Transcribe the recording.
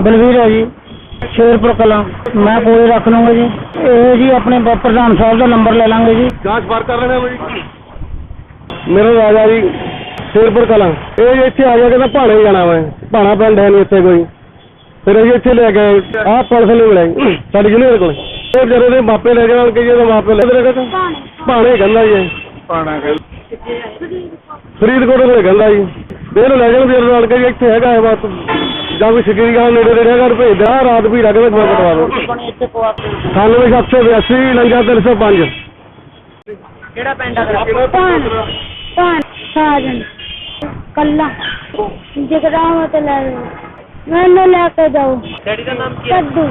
ਬਲਵੀਰ ਹੈ ਜੀ ਸ਼ੇਰਪੁਰ ਕਲਾਂ। ਮੈਂ ਕੋਲੇ ਰੱਖ ਲੂੰਗਾ ਜੀ। ਇਹ ਜੀ ਆਪਣੇ ਪ- ਪ੍ਰਧਾਨ ਸਾਹਿਬ ਦਾ ਨੰਬਰ ਲੈ ਲਾਂਗੇ ਜੀ। ਜਾਂਚ ਪਾਰ ਕਰ ਰਹੇ ਨੇ ਜੀ? ਮੇਰਾ ਰਾਜਾ ਜੀ ਸ਼ੇਰਪੁਰ ਕਲਾਂ। ਇਹ ਜੀ ਇੱਥੇ ਆ ਗਿਆ ਕਹਿੰਦਾ ਭਾਣੇ ਜਾਣਾ ਮੈਂ ਭਾਣਾ ਪਿੰਡ ਹੈ ਨਹੀਂ ਇੱਥੇ ਕੋਈ। ਫਿਰ ਅਸੀਂ ਇੱਥੇ ਲੈ ਗਏ ਆਹ ਪੁਲਿਸ ਨੇ ਮਿਲਿਆ ਸਾਡੀ ਜੁਨੀਅਰ ਕੋਲ। ਇਹ ਜਿਹੜੇ ਦੇ ਮਾਪੇ ਲੈ ਜਾਣ ਕਿ ਜਿਹਦੇ ਮਾਪੇ ਲੈ ਜਿਹੜੇ ਕਹਿੰਦਾ ਭਾਣੇ। ਕਹਿੰਦਾ ਜੀ। ਇਹ। ਫਰੀਦਕੋਟ ਕੋਲੇ ਕਹਿੰਦਾ ਜੀ। ਤੇ ਇਹਨੂੰ ਲੈ ਜਾਣ ਵੀ ਨਾਲ ਕੇ ਇੱਥੇ ਹੈਗਾ ਇਹ ਬਸ। ਜਾਂ ਕੋਈ ਸਿੱਕੀ ਗਾਂ ਨੇੜੇ ਨੇੜੇ ਘਰ ਭੇਜ ਦੇ ਆਹ ਰਾਤ ਵੀ ਰੱਖ ਦੇ ਮੈਂ ਕਟਵਾ ਦੋ ਇੱਥੇ ਪਵਾ ਕੇ 9782 ਲੰਗਾ 305 ਕਿਹੜਾ ਪਿੰਡ ਆ ਪਾਣ ਪਾਣ ਸਾਜਨ। ਕੱਲਾ। ਜਗਰਾਮ ਤੇ ਲੈ ਜਾਓ। ਮੈਨੂੰ ਲੈ ਕੇ ਜਾਓ ਡੈਡੀ ਦਾ ਨਾਮ ਕੀ ਹੈ ਕੱਦੂ।